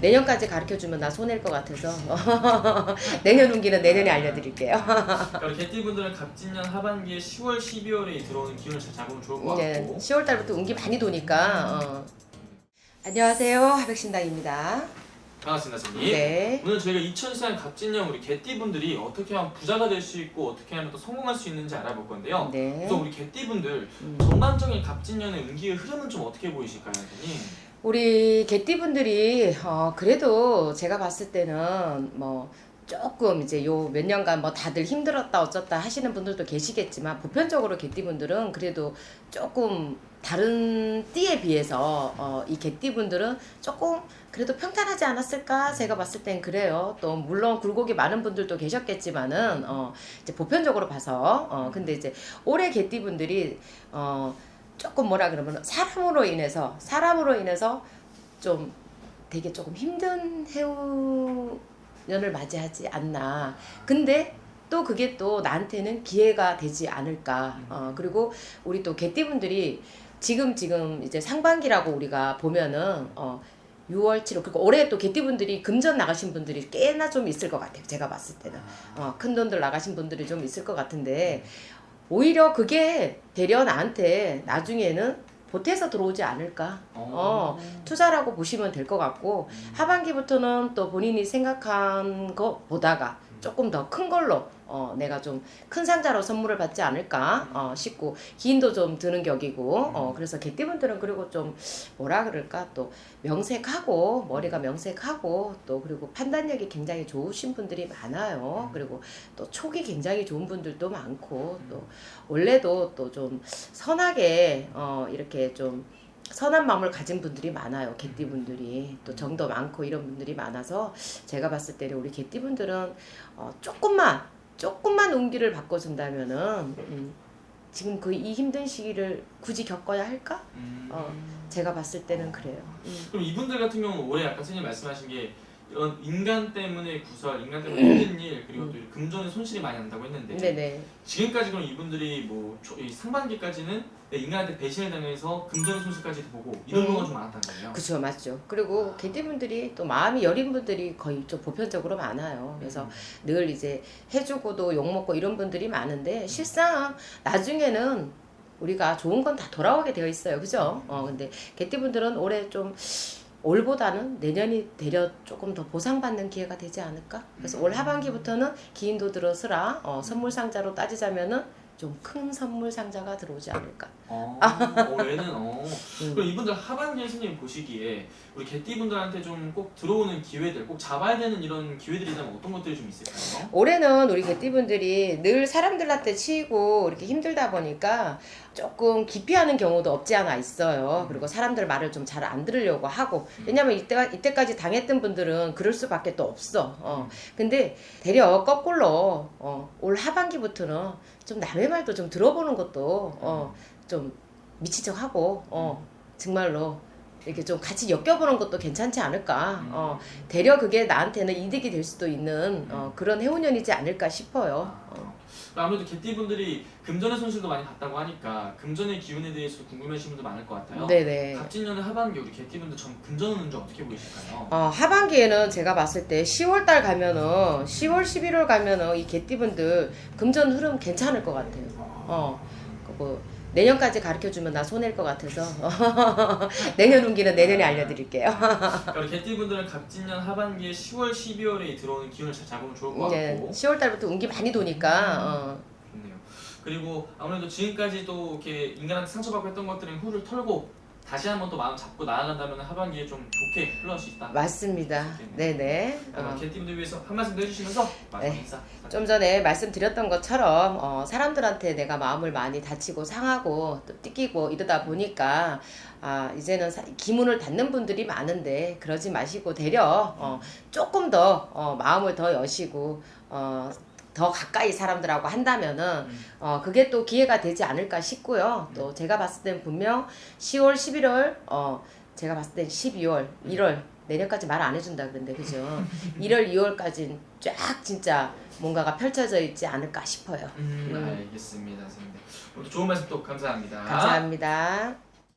내년까지 가르쳐 주면 나 손해일 것 같아서 내년 운기는 내년에 알려드릴게요. 그러니까 개띠분들은 갑진년 하반기에 10월, 12월에 들어오는 기운을 잘 잡으면 좋을 것 네, 같고 10월 달부터 운기 많이 도니까. 어. 안녕하세요, 하백신당입니다. 반갑습니다, 선생님. 네. 오늘 저희가 2024년 갑진년 우리 개띠분들이 어떻게 하면 부자가 될 수 있고 어떻게 하면 또 성공할 수 있는지 알아볼 건데요. 네. 우선 우리 개띠분들 음. 전반적인 갑진년의 운기의 흐름은 좀 어떻게 보이실까요, 선생님? 우리 개띠분들이 어, 그래도 제가 봤을 때는 뭐 조금 이제 요 몇 년간 뭐 다들 힘들었다 어쩌다 하시는 분들도 계시겠지만 보편적으로 개띠분들은 그래도 조금 다른 띠에 비해서 어, 이 개띠분들은 조금 그래도 평탄하지 않았을까 제가 봤을 땐 그래요. 또 물론 굴곡이 많은 분들도 계셨겠지만은 어, 이제 보편적으로 봐서 어, 근데 이제 올해 개띠분들이 어, 조금 뭐라 그러면 사람으로 인해서 사람으로 인해서 좀 되게 조금 힘든 해운년을 맞이하지 않나. 근데 또 그게 또 나한테는 기회가 되지 않을까. 어, 그리고 우리 또 개띠분들이 지금 지금 이제 상반기라고 우리가 보면은 어 6월 7월 그리고 올해 또 개띠분들이 금전 나가신 분들이 꽤나 좀 있을 것 같아요. 제가 봤을 때는 어, 큰 돈들 나가신 분들이 좀 있을 것 같은데 오히려 그게 되려 나한테 나중에는 보태서 들어오지 않을까. 어, 투자라고 보시면 될 것 같고 하반기부터는 또 본인이 생각한 것보다가 조금 더 큰 걸로 어, 내가 좀 큰 상자로 선물을 받지 않을까 어, 싶고 기인도 좀 드는 격이고 어, 그래서 개띠분들은 그리고 좀 뭐라 그럴까? 또 명색하고 머리가 명색하고 또 그리고 판단력이 굉장히 좋으신 분들이 많아요. 그리고 또 촉이 굉장히 좋은 분들도 많고 또 원래도 또 좀 선하게 어, 이렇게 좀 선한 마음을 가진 분들이 많아요. 개띠 분들이 또 정도 많고 이런 분들이 많아서 제가 봤을 때는 우리 개띠 분들은 어, 조금만 조금만 운기를 바꿔준다면은 음, 지금 그 이 힘든 시기를 굳이 겪어야 할까? 음. 어, 제가 봤을 때는 그래요. 음. 그럼 이분들 같은 경우는 올해 아까 선생님 말씀하신 게 이런 인간 때문에 구설, 인간 때문에 힘든 일 그리고 또 금전의 손실이 많이 난다고 했는데 음. 네네. 지금까지 그럼 이분들이 뭐 초- 이 상반기까지는 내 인간한테 배신을 당해서 금전의 손실까지 보고 이런 음. 경우가 좀 많았다는 거예요. 그쵸 맞죠. 그리고 개띠분들이 또 마음이 여린 분들이 거의 좀 보편적으로 많아요. 음. 그래서 늘 이제 해주고도 욕 먹고 이런 분들이 많은데 실상 나중에는 우리가 좋은 건 다 돌아오게 되어 있어요. 그죠? 어, 근데 개띠분들은 올해 좀 올보다는 내년이 되려 조금 더 보상받는 기회가 되지 않을까? 그래서 올 하반기부터는 기인도 들어서라 어, 선물 상자로 따지자면은 좀 큰 선물 상자가 들어오지 않을까? 어, 올해는 어. 음. 그럼 이분들 하반기에 선생님 보시기에 우리 개띠분들한테 좀 꼭 들어오는 기회들, 꼭 잡아야 되는 이런 기회들이 있다면 어떤 것들이 좀 있을까요? 올해는 우리 개띠분들이 늘 사람들한테 치이고 이렇게 힘들다 보니까 조금 기피하는 경우도 없지 않아 있어요. 그리고 사람들 말을 좀 잘 안 들으려고 하고. 왜냐면 이때가, 이때까지 당했던 분들은 그럴 수밖에 또 없어. 어. 근데 되려 거꾸로, 어, 올 하반기부터는 좀 남의 말도 좀 들어보는 것도, 어, 좀 미친 척 하고, 어, 정말로. 이렇게 좀 같이 엮여보는 것도 괜찮지 않을까. 어, 되려 그게 나한테는 이득이 될 수도 있는 어, 그런 해운년이지 않을까 싶어요. 어. 아무래도 개띠분들이 금전의 손실도 많이 봤다고 하니까 금전의 기운에 대해서 궁금해하시는 분도 많을 것 같아요. 네네. 갑진년의 하반기 우리 개띠분들 전 금전은 운좀 어떻게 보이실까요? 어, 하반기에는 제가 봤을 때 10월 달 가면은 10월 11월 가면은 이 개띠분들 금전 흐름 괜찮을 것 같아요. 어, 그뭐 내년까지 가르쳐 주면 나 손해일 것 같아서 내년 운기는 내년에 알려드릴게요. 그러니까 우리 개띠분들은 갑진년 하반기에 10월, 12월에 들어오는 기운을 잘 잡으면 좋을 것 네, 같고 10월 달부터 운기 많이 도니까 어, 좋네요. 그리고 아무래도 지금까지도 이렇게 인간한테 상처받고 했던 것들은 후를 털고 다시 한번 또 마음 잡고 나아간다면 하반기에 좀 좋게 흘러갈 수 있다. 맞습니다. 네네. 어. 개띠분들 위해서 한 말씀 더 해주시면서 마지막 네. 인사. 좀 전에 말씀드렸던 것처럼 어, 사람들한테 내가 마음을 많이 다치고 상하고 또 띠끼고 이러다 보니까 아, 이제는 사- 기문을 닫는 분들이 많은데 그러지 마시고 되려 어, 조금 더 어, 마음을 더 여시고 어, 더 가까이 사람들하고 한다면은 음. 어, 그게 또 기회가 되지 않을까 싶고요. 또 제가 봤을 땐 분명 10월, 11월, 어, 제가 봤을 땐 12월, 1월 내년까지 말 안 해준다 그런데 그죠? 1월, 2월까지는 쫙 진짜 뭔가가 펼쳐져 있지 않을까 싶어요. 음, 음. 알겠습니다, 선생님. 오늘 좋은 말씀 또 감사합니다. 감사합니다.